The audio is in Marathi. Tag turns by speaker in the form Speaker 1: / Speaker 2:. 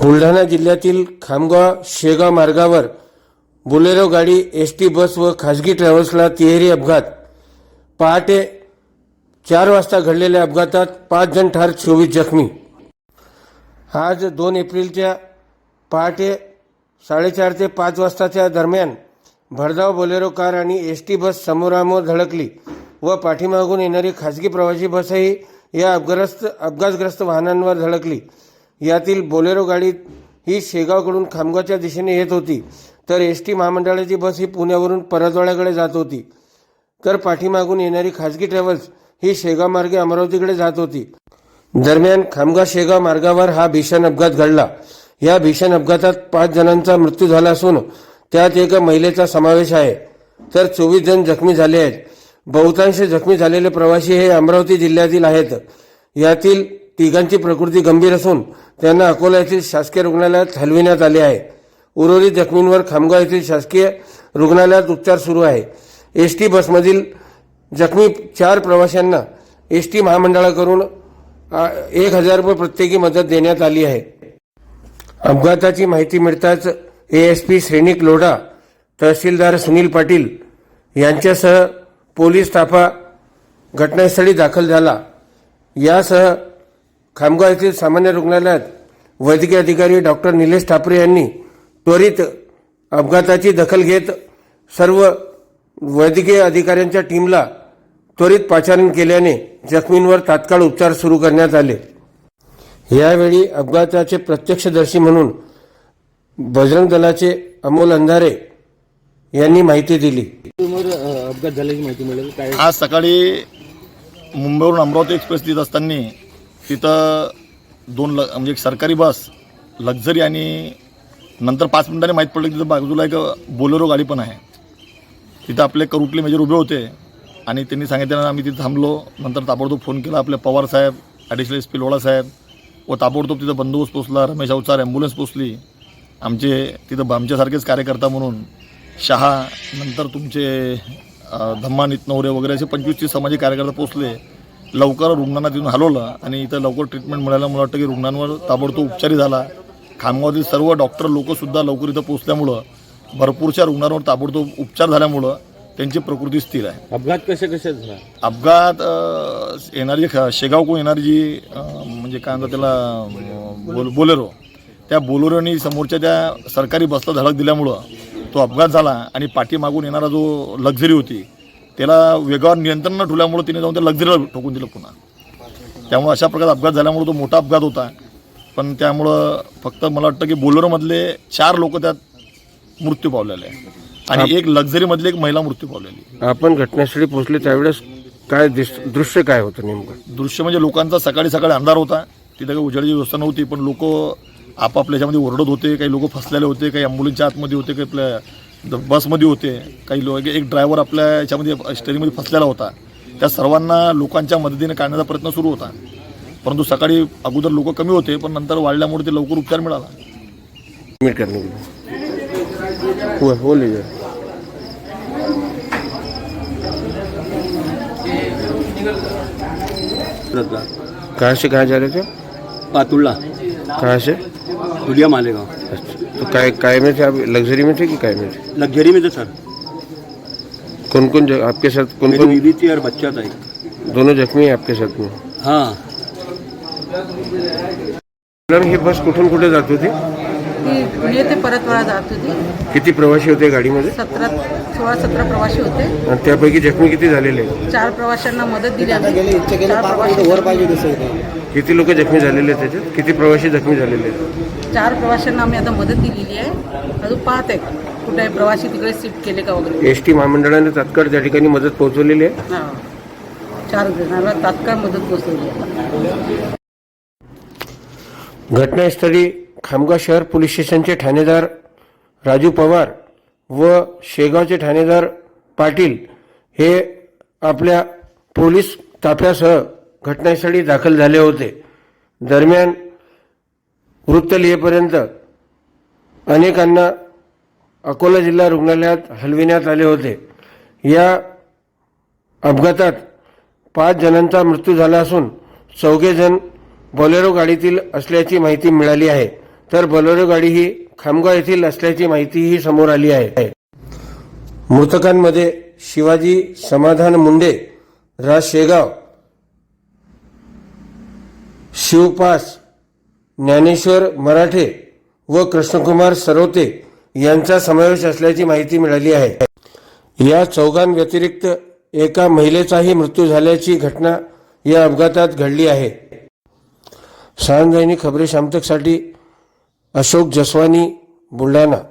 Speaker 1: बुलढाणा जिल्ह्यातील खामगाव शेगाव मार्गावर बोलेरो गाडी एस टी बस व खासगी ट्रॅव्हल्सला तिहेरी अपघात. पहाटे चार वाजता घडलेल्या अपघातात पाच जण ठार चोवीस जखमी. आज दोन एप्रिलच्या पहाटे साडेचार ते पाच वाजताच्या दरम्यान भरधाव बोलेरो कार आणि एस टी बस समोरामोर धडकली व पाठीमागून येणारी खासगी प्रवासी बसही या अपघातग्रस्त अपघातग्रस्त वाहनांवर धडकली. यातील बोलेरो गाडी ही शेगावकडून खामगावच्या दिशेने येत होती. तर एस टी महामंडळाची बस ही पुण्यावरून परतवाड्याकडे जात होती. तर पाठीमागून येणारी खासगी ट्रॅव्हल्स ही शेगाव मार्गे अमरावतीकडे जात होती. दरम्यान खामगाव शेगाव मार्गावर हा भीषण अपघात घडला. या भीषण अपघातात पाच जणांचा मृत्यू झाला असून त्यात एका महिलेचा समावेश आहे. तर चोवीस जण जखमी झाले आहेत. बहुतांश जखमी झालेले प्रवासी हे अमरावती जिल्ह्यातील आहेत. यातील तिघांची प्रकृती गंभीर असून त्यांना अकोला येथील शासकीय रुग्णालयात हलविण्यात आले आहे. उर्वरित जखमींवर खामगाव येथील शासकीय रुग्णालयात उपचार सुरू आहे. एस टी बसमधील जखमी चार प्रवाशांना एस टी महामंडळाकडून एक हजार रुपये प्रत्येकी मदत देण्यात आली आहे. अपघाताची माहिती मिळताच एएसपी श्रेणिक लोढा तहसीलदार सुनील पाटील यांच्यासह पोलीस ताफा घटनास्थळी दाखल झाला. यासह खामगाव येथील सामान्य रुग्णालयात वैद्यकीय अधिकारी डॉक्टर निलेश ठाकरे यांनी त्वरित अपघाताची दखल घेत सर्व वैद्यकीय अधिकाऱ्यांच्या टीमला त्वरित पाचारण केल्याने जखमींवर तात्काळ उपचार सुरू करण्यात आले. यावेळी अपघाताचे प्रत्यक्षदर्शी म्हणून बजरंग दलाचे अमोल अंधारे यांनी माहिती दिली.
Speaker 2: अपघात झाल्याची माहिती मिळेल. काय?
Speaker 3: आज सकाळी मुंबईवरून अमरावती एक्सप्रेस येत असताना तिथं दोन ल म्हणजे एक सरकारी बस लक्झरी आणि नंतर पाच मिनिटांनी माहीत पडलं की तिथं बाजूला एक बोलेरो गाडी पण आहे. तिथं आपले करुटले मेजर उभे होते आणि त्यांनी सांगितल्यानं आम्ही तिथं थांबलो नंतर ताबडतोब फोन केला आपले पवार साहेब ॲडिशनल एस पी लोळा साहेब व ताबडतोब तिथं बंदोबस्त पोचला रमेश अवचार ॲम्ब्युलन्स पोचली आमचे तिथं आमच्यासारखेच कार्यकर्ता म्हणून शहा नंतर तुमचे धम्मा नितनवरे वगैरे असे पंचवीस तीस सामाजिक कार्यकर्ता पोचले लवकर रुग्णांना तिथून हलवलं आणि इथं लवकर ट्रीटमेंट मिळालं. मला वाटतं की रुग्णांवर ताबडतोब उपचारही झाला. खामगावातील सर्व डॉक्टर लोकसुद्धा लवकर इथं पोचल्यामुळं भरपूरशा रुग्णांवर ताबडतोब उपचार झाल्यामुळं त्यांची प्रकृती स्थिर आहे.
Speaker 2: अपघात कशा झाला?
Speaker 3: अपघात येणारी शेगावकडून येणारी जी म्हणजे काय म्हणतात त्याला बोल बोलेरो त्या बोलेरोनी समोरच्या त्या सरकारी बसला धडक दिल्यामुळं तो अपघात झाला आणि पाठीमागून येणारा जो लक्झरी होती त्याला वेगावर नियंत्रण न ठेवल्यामुळं तिने जाऊन त्या लक्झरीला ठोकून दिलं पुन्हा. त्यामुळे अशा प्रकारे अपघात झाल्यामुळे तो मोठा अपघात होता. पण त्यामुळं फक्त मला वाटतं की बोलेरोमधले चार लोक त्यात मृत्यू पावलेले आहे आणि एक लक्झरीमधली एक महिला मृत्यू पावलेली
Speaker 1: आपण घटनास्थळी पोहोचले त्यावेळेस काय दिस- दृश्य काय होतं नेमकं?
Speaker 3: दृश्य म्हणजे लोकांचा सकाळी सकाळी अंधार होता. तिथं काही उजेडाची व्यवस्था नव्हती पण लोक आपापल्या याच्यामध्ये ओरडत होते काही लोक फसलेले होते काही ॲम्ब्युलन्सच्या आतमध्ये होते काही आपल्या बसमध्ये होते काही लोक एक ड्रायव्हर आपल्या याच्यामध्ये स्टेरिंगमध्ये फसलेला होता. त्या सर्वांना लोकांच्या मदतीने काढण्याचा प्रयत्न सुरू होता. परंतु सकाळी अगोदर लोक कमी होते पण नंतर वाढल्यामुळे ते लवकर उपचार मिळाला.
Speaker 1: हो कहाँ से कहाँ जा रहे थे?
Speaker 4: पातुल्ला।
Speaker 1: कहाँ से?
Speaker 4: दुलिया मालेगांव।
Speaker 1: अच्छा। तो काय काय में थे आप लग्जरी में थे कि काय में थे
Speaker 4: लग्जरी में थे सर
Speaker 1: कौन कौन ज- आपके साथ कौन
Speaker 4: मेरी
Speaker 1: कौन
Speaker 4: बीवी थी और बच्चा था एक।
Speaker 1: दोनों जख्मी हैं आपके साथ में?
Speaker 4: हाँ।
Speaker 1: मॅडम ही बस कुठून कुठे जात होती?
Speaker 5: ती पुणे ते परतवाडा जात होती.
Speaker 1: किती प्रवासी होते गाडीमध्ये?
Speaker 5: सतरा सोळा सतरा प्रवासी होते.
Speaker 1: आणि त्यापैकी जखमी किती झालेले? आहेत
Speaker 5: चार प्रवाशांना मदत दिली आम्ही. चार प्रवाशी
Speaker 1: किती लोक जखमी झालेले आहेत त्याच्यात? किती प्रवासी जखमी झालेले आहेत?
Speaker 5: चार प्रवाशांना आम्ही आता मदत दिलेली आहे. अजून पाहत आहे कुठे आहे प्रवासी तिकडे शिफ्ट केले का वगैरे.
Speaker 1: एस टी महामंडळाने तात्काळ त्या ठिकाणी मदत पोहोचवलेली आहे.
Speaker 5: हा. चार जणांना तात्काळ मदत पोचवली आहे.
Speaker 1: घटनास्थळी खामगाव शहर पोलीस स्टेशनचे ठाणेदार राजू पवार व शेगावचे ठाणेदार पाटील हे आपल्या पोलीस ताफ्यासह घटनास्थळी दाखल झाले होते. दरम्यान वृत्त लिहेपर्यंत अनेकांना अकोला जिल्हा रुग्णालयात हलविण्यात आले होते. या अपघातात पाच जणांचा मृत्यू झाला असून चौघेजण बॉलेरो गाडीतील असल्याची माहिती मिळाली आहे. तर बलोरो गाडी ही खामगाव येथील असल्याची माहितीही समोर आली आहे. मृतकांमध्ये शिवाजी समाधान मुंडे रा शेगाव शिवपास ज्ञानेश्वर मराठे व कृष्णकुमार सरोते यांचा समावेश असल्याची माहिती मिळाली आहे. या चौघांव्यतिरिक्त एका महिलेचाही मृत्यू झाल्याची घटना या अपघातात घडली आहे. सायंदैनिक खबरे शामतकसाठी અશોક જસવાની બુલડાના